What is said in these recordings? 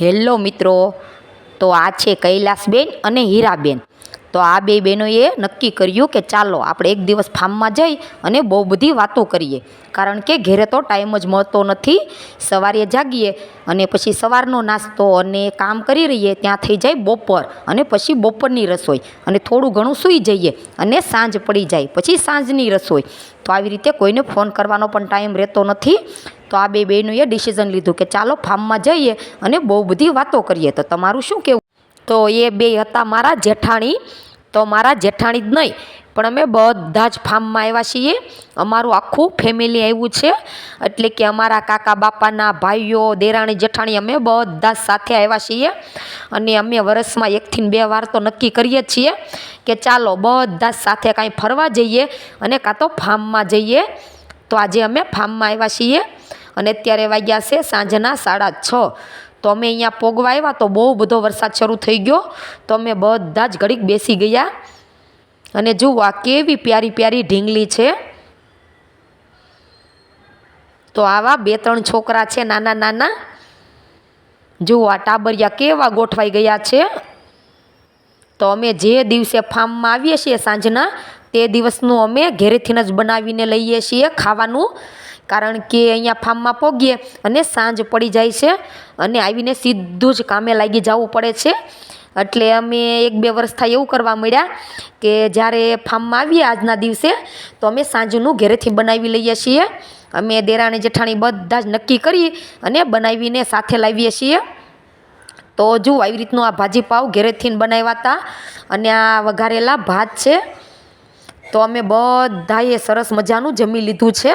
Hello મિત્રો તો આ છે કૈલાસબેન અને હીરાબેન. તો આ બે બહેનોએ નક્કી કર્યું કે ચાલો આપણે એક દિવસ ફાર્મમાં જઈ અને બહુ બધી વાતો કરીએ. કારણ કે ઘેરે તો ટાઈમ જ મળતો નથી. સવારે જાગીએ અને પછી સવારનો નાસ્તો અને કામ કરી રહીએ, ત્યાં થઈ જાય બપોર અને પછી બપોરની રસોઈ અને થોડું ઘણું સૂઈ જઈએ અને સાંજ પડી જાય, પછી સાંજની રસોઈ. તો આવી રીતે કોઈને ફોન કરવાનો પણ ટાઈમ રહેતો નથી. તો આ બે બહેનોએ ડિસિઝન લીધું કે ચાલો ફાર્મમાં જઈએ અને બહુ બધી વાતો કરીએ. તો તમારું શું કહેવું? તો એ બે હતા મારા જેઠાણી. તો મારા જેઠાણી જ નહીં, પણ અમે બધા જ ફાર્મમાં આવ્યા છીએ. અમારું આખું ફેમિલી આવ્યું છે. એટલે કે અમારા કાકા બાપાના ભાઈઓ, દેરાણી, જેઠાણી અમે બધા સાથે આવ્યા છીએ. અને અમે વરસમાં એકથી બે વાર તો નક્કી કરીએ છીએ કે ચાલો બધા સાથે કાંઈ ફરવા જઈએ અને કાં તો ફાર્મમાં જઈએ. તો આજે અમે ફાર્મમાં આવ્યા છીએ. અને અત્યારે વાગ્યા છે સાંજના સાડા છ. તો અમે અહીંયા પોગવા આવ્યા તો બહુ બધો વરસાદ શરૂ થઈ ગયો. તો અમે બધા જ ઘડીક બેસી ગયા. અને જુઓ આ કેવી પ્યારી પ્યારી ઢીંગલી છે. તો આવા બે ત્રણ છોકરા છે, નાના નાના. જુઓ આ ટાબરિયા કેવા ગોઠવાઈ ગયા છે. તો અમે જે દિવસે ફાર્મમાં આવીએ છીએ સાંજના, તે દિવસનું અમે ઘેરેથીને જ બનાવીને લઈએ છીએ ખાવાનું. કારણ કે અહીંયા ફાર્મમાં પોગીએ અને સાંજ પડી જાય છે અને આવીને સીધું જ કામે લાગી જવું પડે છે. એટલે અમે એક બે વર્ષ થાય એવું કરવા મળ્યા કે જ્યારે ફાર્મમાં આવીએ આજના દિવસે, તો અમે સાંજનું ઘરેથી બનાવી લઈએ છીએ. અમે દેરાણી જેઠાણી બધા જ નક્કી કરી અને બનાવીને સાથે લાવીએ છીએ. તો જુઓ આવી રીતનું આ ભાજી પાવ ઘરેથી બનાવ્યા હતા અને આ વઘારેલા ભાત છે, તો અમે બધાએ સરસ મજાનું જમી લીધું છે.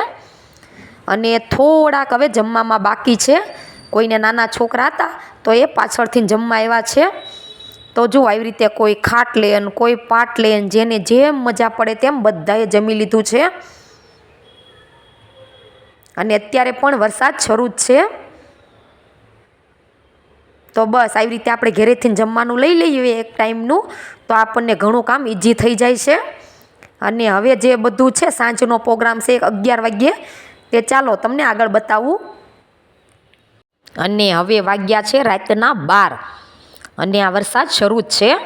અને થોડાક હવે જમવામાં બાકી છે. કોઈને નાના છોકરા હતા, તો એ પાછળથી જમવા આવ્યા છે. તો જો આવી રીતે કોઈ ખાટ લે ને કોઈ પાટ લે જેને જેમ મજા પડે તેમ બધાએ જમી લીધું છે. અને અત્યારે પણ વરસાદ શરૂ જ છે. તો બસ આવી રીતે આપણે ઘરેથી જમવાનું લઈ લઈએ એક ટાઈમનું, તો આપણને ઘણું કામ ઇઝી થઈ જાય છે. અને હવે જે બધું છે, સાંજનો પ્રોગ્રામ છે અગિયાર વાગ્યે તે ચાલો તમને આગળ બતાવું. અને હવે વાગ્યા છે રાતના બાર. અને આ વરસાદ શરૂ જ છે.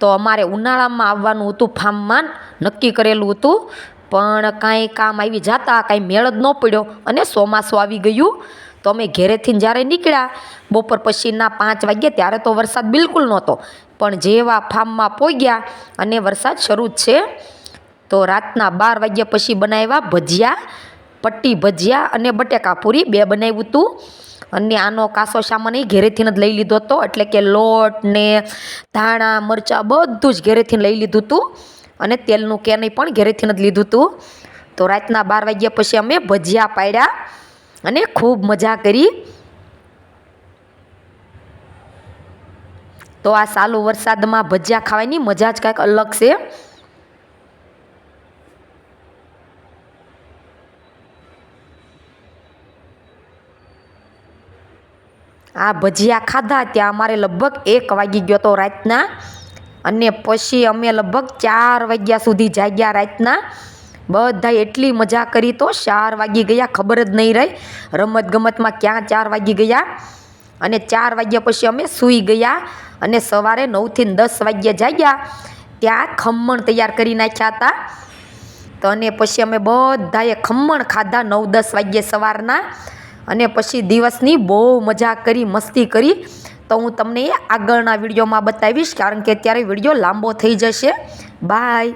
તો અમારે ઉનાળામાં આવવાનું હતું ફાર્મમાં નક્કી કરેલું હતું. પણ કાંઈ કામ આવી જતા, કાંઈ મેળ જ ન પડ્યો. અને ચોમાસું આવી ગયું. તો અમે ઘેરેથી જ્યારે નીકળ્યા, બપોર પછીના પાંચ વાગ્યા, ત્યારે તો વરસાદ બિલકુલ નહોતો. પણ જેવા ફાર્મમાં પહોંચ્યા અને વરસાદ શરૂ જ છે. તો રાતના બાર વાગ્યા પછી બનાવ્યા ભજીયા. પટ્ટી ભજીયા અને બટેકા પૂરી બે બનાવ્યું હતું અને આનો કાસો સામાન એ ઘેરેથી જ લઈ લીધો હતો. એટલે કે લોટ ને ધાણા, મરચાં બધું જ ઘેરેથી લઈ લીધું હતું અને તેલનું કેનય પણ ઘેરેથી જ લીધું હતું તો રાતના બાર વાગ્યા પછી અમે ભજીયા પાડ્યા અને ખૂબ મજા કરી. તો આ સાલું વરસાદમાં ભજીયા ખાવાની મજા જ કાંઈક અલગ છે. આ ભજીયા ખાધા ત્યાં અમારે લગભગ એક વાગી ગયો હતો રાતના. અને પછી અમે લગભગ ચાર વાગ્યા સુધી જાગ્યા રાતના. બધા એટલી મજા કરી તો ચાર વાગી ગયા, ખબર જ નહીં રહી. રમત ગમતમાં ક્યાં ચાર વાગી ગયા? અને ચાર વાગ્યા પછી અમે સૂઈ ગયા અને સવારે નવથી દસ વાગ્યા જાગ્યા. ત્યાં ખમણ તૈયાર કરી નાખ્યા હતા. તો અને પછી અમે બધાએ ખમણ ખાધા નવ દસ વાગ્યે સવારના. અને પછી દિવસની બહુ મજા કરી, મસ્તી કરી. તો હું તમને આગળના વિડીયોમાં બતાવીશ, કારણ કે અત્યારે વીડિયો લાંબો થઈ જશે. બાય